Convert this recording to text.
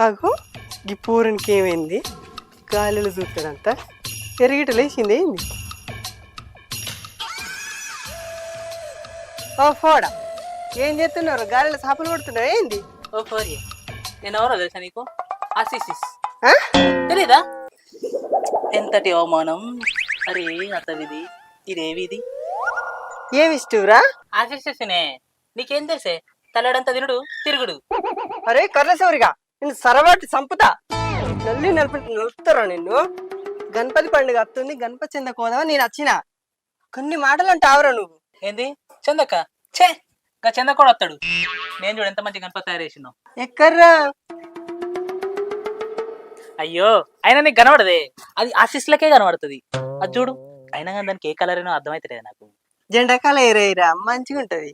అగో ఈ పూరనికి ఏమైంది? గాలిలో చూస్తాడంట ఎరిగిట లేచింది ఏంది? ఓ ఫోడా. ఏం చేస్తున్నారు? గాలిలో చేపలు కొడుతున్నావు ఏంది? ఓ ఫోరి నేను ఎవరో తెలుసా నీకు? ఆసిసిస్ ఆ? తెలీదా? ఎంతటి అవమానం? అరే అతవిది ఇదేవిది ఏమి ఇష్టవురా ఆసిసిస్నే నీకేం తెలుసే? తల్లడంత తినుడు తిరుగుడు. అరే కర్రసౌరిగా. నేను సరవాటి సంపుతా. నల్లి నలిపి నలుపుతారా నిన్ను? గణపతి పండుగ వస్తుంది గణపతి చెంద కోదామా నేను వచ్చిన. కొన్ని మాటలు అంటే ఆవరా నువ్వు. ఏంది? చందక్క? ఛే! ఇంకా చంద కూడా వస్తాడు. నేను చూడు ఎంత మంచి గణపతి తయారు చేసినావు ఎక్కర్రా అయ్యో అయినా నీకు కనబడదే. అది ఆశీస్లకే కనబడుతుంది. అది చూడు. అయినా కానీ దానికి ఏ కలర్ అయినా అర్థమైతలేదు నాకు. జెండాకాల ఏరేయరా మంచిగా ఉంటది